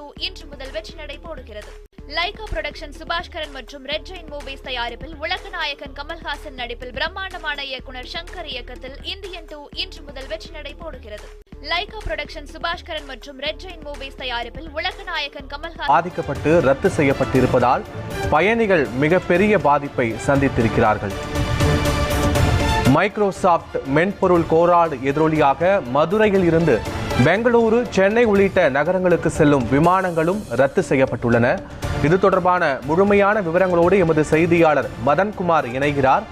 Two இன்று முதல் வெற்றி நடை போடுகிறது. லைகா புரொடக்ஷன் சுபாஷ்கரன் மற்றும் ரெட் ஜெயின் மூவிஸ் தயாரிப்பில் உலக நாயகன் கமல்ஹாசன் நடிப்பில் பிரம்மாண்டமான இயக்குனர் சங்கர் இயக்கத்தில் இந்தியன் டூ இன்று முதல் வெற்றி நடை போடுகிறது. லைகா புரொடக்ஷன் சுபாஷ்கரன் மற்றும் ரெட் ஜெயின் மூவிஸ் தயாரிப்பில் உலக நாயகன் கமல்ஹாசன் பாதிக்கப்பட்டு ரத்து செய்யப்பட்டிருப்பதால் பயணிகள் மிகப்பெரிய பாதிப்பை சந்தித்திருக்கிறார்கள். மைக்ரோசாப்ட் மென்பொருள் கோராடு எதிரொலியாக மதுரையில் இருந்து பெங்களூரு சென்னை உள்ளிட்ட நகரங்களுக்கு செல்லும் விமானங்களும் ரத்து செய்யப்பட்டுள்ளன. இது தொடர்பான முழுமையான விவரங்களோடு எமது செய்தியாளர் மதன்குமார் இணைகிறார்.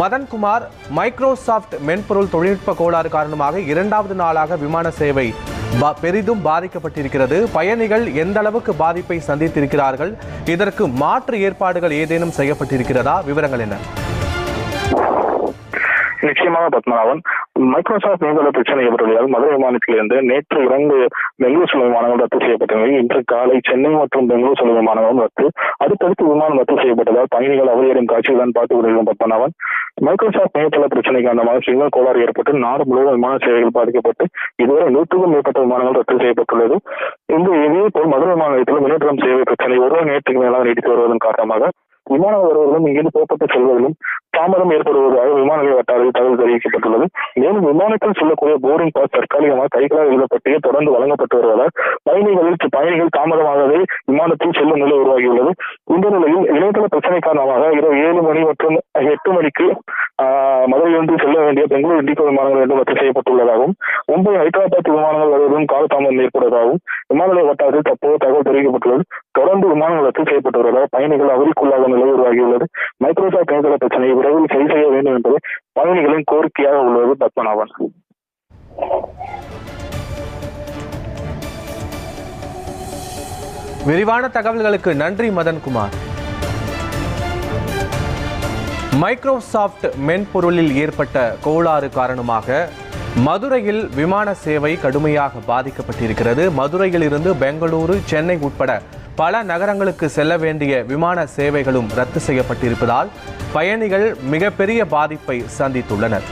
மதன்குமார் மைக்ரோசாப்ட் மென்பொருள் தொழில்நுட்ப கோளாறு காரணமாக இரண்டாவது நாளாக விமான சேவை பெரிதும் பாதிக்கப்பட்டிருக்கிறது. பயணிகள் எந்த அளவுக்கு பாதிப்பை சந்தித்திருக்கிறார்கள்? இதற்கு மாற்று ஏற்பாடுகள் ஏதேனும் செய்யப்பட்டிருக்கிறதா? விவரங்கள் என்ன? நிச்சயமாக பத்மநாபன். மைக்ரோசாப்ட் மேம்பட பிரச்சனை ஏற்பட்டுள்ளதால் மதுரை விமானத்திலிருந்து நேற்று இரண்டு பெங்களூர் செல்லும் விமானங்கள் ரத்து செய்யப்பட்ட நிலையில் இன்று காலை சென்னை மற்றும் பெங்களூர் செல்லும் விமானங்களும் ரத்து. அடுத்தடுத்து விமானம் ரத்து செய்யப்பட்டதால் பயணிகள் அவதியடையும் காட்சிகள் தான் பார்த்து வருகிறோம் பத்மநாபன். மைக்ரோசாப்ட் மேம்பட பிரச்சனை காரணமாக சிக்னல் கோளாறு ஏற்பட்டு நாடு முழுவதும் விமான சேவைகள் பாதிக்கப்பட்டு இதுவரை நூற்றுக்கும் மேற்பட்ட விமானங்கள் ரத்து செய்யப்பட்டுள்ளது. இந்த இதே போல் மதுரை விமான நிலையத்தில் மின்னோட்டம் சேவை பிரச்சனை ஒருவர் நேற்றுக்கு மேலாக நீடித்து வருவதன் காரணமாக விமானம் வருவதிலும் இங்கிருந்து புறப்பட்டு செல்வதிலும் தாமதம் ஏற்படுவதாக விமான நிலைய வட்டாரத்தில் தகவல் தெரிவிக்கப்பட்டுள்ளது. மேலும் விமானத்தில் செல்லக்கூடிய போர்டிங் பாஸ் தற்காலிகமாக கைகளால் எழுதப்பட்டே தொடர்ந்து வழங்கப்பட்டு வருவதால் பயணிகளில் பயணிகள் தாமதமாகவே விமானத்தில் செல்லும் நிலை உருவாகியுள்ளது. இந்த நிலையில் இணையதள பிரச்சனை காரணமாக இரவு ஏழு மணி மற்றும் எட்டு மணிக்கு மதுரையிலிருந்து செல்ல வேண்டிய பெங்களூரு இண்டிகோ விமானங்கள் என்று ரத்து செய்யப்பட்டுள்ளதாகவும் மும்பை ஹைதராபாத் விமானங்கள் வருவதும் காலதாமதம் ஏற்படுவதாகவும் விமான நிலைய வட்டாரத்தில் தற்போது தகவல் தெரிவிக்கப்பட்டுள்ளது. தொடர்ந்து விமானங்கள் ரத்து செய்யப்பட்டு வருவதால் பயணிகள் அவதிக்குள்ளாக நிலை உருவாகியுள்ளது. மைக்ரோசாப்ட் இணையதள பிரச்சனையை விரைவில் சரி செய்ய வேண்டும் என்பது பயணிகளின் கோரிக்கையாக உள்ளது பத்மநாபன். விரிவான தகவல்களுக்கு நன்றி மதன்குமார். மைக்ரோசாஃப்ட் மென்பொருளில் ஏற்பட்ட கோளாறு காரணமாக மதுரையில் விமான சேவை கடுமையாக பாதிக்கப்பட்டிருக்கிறது. மதுரையில் இருந்து பெங்களூரு சென்னை உட்பட பல நகரங்களுக்கு செல்ல வேண்டிய விமான சேவைகளும் ரத்து செய்யப்பட்டிருப்பதால் பயணிகள் மிகப்பெரிய பாதிப்பை சந்தித்துள்ளனர்.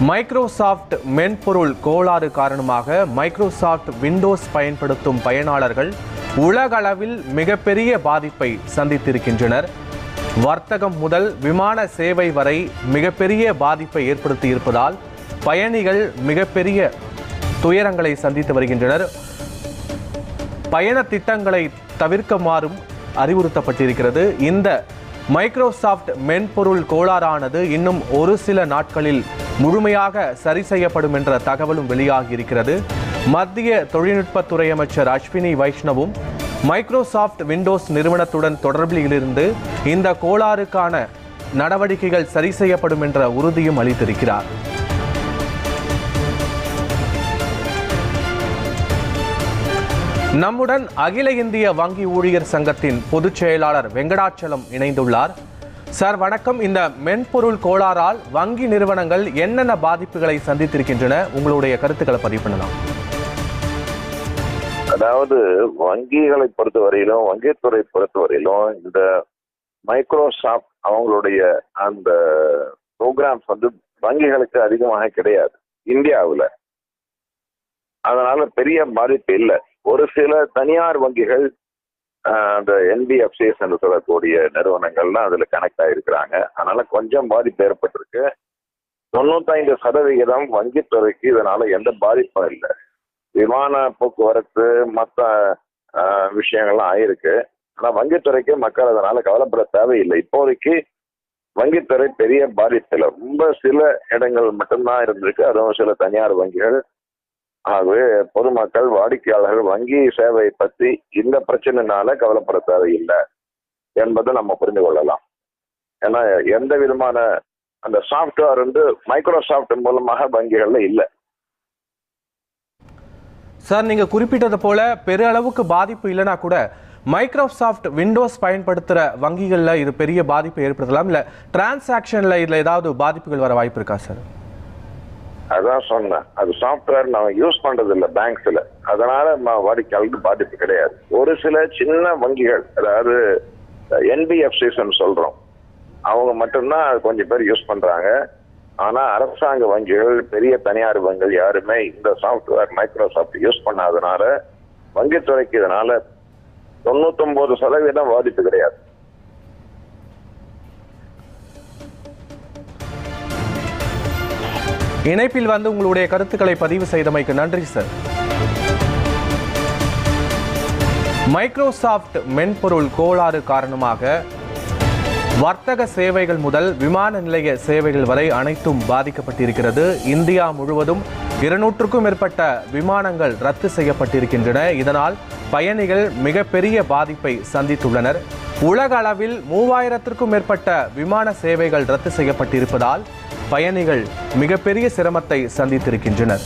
மைக்ரோசாஃப்ட் மென்பொருள் கோளாறு காரணமாக மைக்ரோசாஃப்ட் விண்டோஸ் பயன்படுத்தும் பயனாளர்கள் உலகளவில் மிகப்பெரிய பாதிப்பை சந்தித்திருக்கின்றனர். வர்த்தகம் முதல் விமான சேவை வரை மிகப்பெரிய பாதிப்பை ஏற்படுத்தி இருப்பதால் பயணிகள் மிகப்பெரிய துயரங்களை சந்தித்து வருகின்றனர். பயண திட்டங்களை தவிர்க்குமாறும் அறிவுறுத்தப்பட்டிருக்கிறது. இந்த மைக்ரோசாஃப்ட் மென்பொருள் கோளாறானது இன்னும் ஒரு சில நாட்களில் முழுமையாக சரி செய்யப்படும் என்ற தகவலும் வெளியாகி இருக்கிறது மத்திய தொழில்நுட்பத்துறை அமைச்சர் அஸ்வினி வைஷ்ணவும் மைக்ரோசாப்ட் விண்டோஸ் நிறுவனத்துடன் தொடர்பில் இருந்து இந்த கோளாறுக்கான நடவடிக்கைகள் சரி செய்யப்படும் என்ற உறுதியும் அளித்திருக்கிறார். நம்முடன் அகில இந்திய வங்கி ஊழியர் சங்கத்தின் பொதுச் செயலாளர் வெங்கடாச்சலம் இணைந்துள்ளார். சார் வணக்கம். இந்த மென்பொருள் கோளாறால் வங்கி நிறுவனங்கள் என்னென்ன பாதிப்புகளை சந்தித்திருக்கின்றன? உங்களுடைய கருத்துக்களை பதிவு பண்ணலாம். அதாவது வங்கிகளை பொறுத்தவரையிலும் வங்கித்துறை பொறுத்தவரையிலும் இந்த மைக்ரோசாஃப்ட் அவங்களுடைய அந்த ப்ரோக்ராம்ஸ் வந்து வங்கிகளுக்கு அதிகமாக கிடையாது. இந்தியாவில். அதனால பெரிய பாதிப்பு இல்லை. ஒரு சில தனியார் வங்கிகள் அந்த என்பிஎஃப்சிஎஸ் என்று சொல்லக்கூடிய நிறுவனங்கள்லாம் அதில் கனெக்ட் ஆகிருக்கிறாங்க அதனால கொஞ்சம் பாதிப்பு ஏற்பட்டிருக்கு. தொண்ணூத்தைந்து சதவிகிதம் வங்கித்துறைக்கு இதனால எந்த பாதிப்பும் இல்லை. விமான போக்குவரத்து மற்ற விஷயங்கள்லாம் ஆயிருக்கு. ஆனால் வங்கித்துறைக்கு மக்கள் அதனால கவலைப்பட தேவையில்லை. இப்போதைக்கு வங்கித்துறை பெரிய பாதிப்பில்லை ரொம்ப சில இடங்கள் மட்டும்தான் இருந்திருக்கு. அதுவும் சில தனியார் வங்கிகள் ஆகவே பொதுமக்கள் வாடிக்கையாளர்கள் வங்கி சேவை பற்றி இந்த பிரச்சனைனால கவலைப்பட தேவையில்லை என்பதை நம்ம புரிந்து கொள்ளலாம். ஏன்னா எந்த விதமான அந்த சாஃப்ட்வேர் வந்து மைக்ரோசாஃப்ட் மூலமாக வங்கிகள்ல இல்லை. சார் நீங்க குறிப்பிட்டது போல பெரு அளவுக்கு பாதிப்பு இல்லைனா கூட மைக்ரோசாஃப்ட் விண்டோஸ் பயன்படுத்துகிற வங்கிகளில் இது பெரிய பாதிப்பை ஏற்படுத்தலாம். இல்லை டிரான்சாக்ஷனில் இதில் ஏதாவது பாதிப்புகள் வர வாய்ப்பு இருக்கா சார் அதான் சொன்னேன். அது சாஃப்ட்வேர் நான் யூஸ் பண்றது இல்லை பேங்க்ஸ்ல அதனால வாடிக்கையாளருக்கு பாதிப்பு கிடையாது. ஒரு சில சின்ன வங்கிகள் அதாவது என்பிஎஃப்சிஸ் சொல்றோம். அவங்க மட்டும்தான் அது கொஞ்சம் பேர் யூஸ் பண்றாங்க. ஆனா அரசாங்க வங்கிகள் பெரிய தனியார் வங்கிகள் யாருமே இந்த சாஃப்ட்வேர் மைக்ரோசாஃப்ட் யூஸ் பண்ணாதனால வங்கித்துறைக்கு இதனால தொண்ணூத்தொன்பது சதவீதம் பாதிப்பு கிடையாது. இணைப்பில் வந்து உங்களுடைய கருத்துக்களை பதிவு செய்தமைக்கு நன்றி சார். மைக்ரோசாஃப்ட் மென்பொருள் கோளாறு காரணமாக வர்த்தக சேவைகள் முதல் விமான நிலைய சேவைகள் வரை அனைத்தும் பாதிக்கப்பட்டிருக்கிறது. இந்தியா முழுவதும் இருநூற்றுக்கும் மேற்பட்ட விமானங்கள் ரத்து செய்யப்பட்டிருக்கின்றன. இதனால் பயணிகள் மிகப்பெரிய பாதிப்பை சந்தித்துள்ளனர். உலக அளவில் மூவாயிரத்திற்கும் மேற்பட்ட விமான சேவைகள் ரத்து செய்யப்பட்டிருப்பதால் பயணிகள் மிகப்பெரிய சிரமத்தை சந்தித்திருக்கின்றனர்.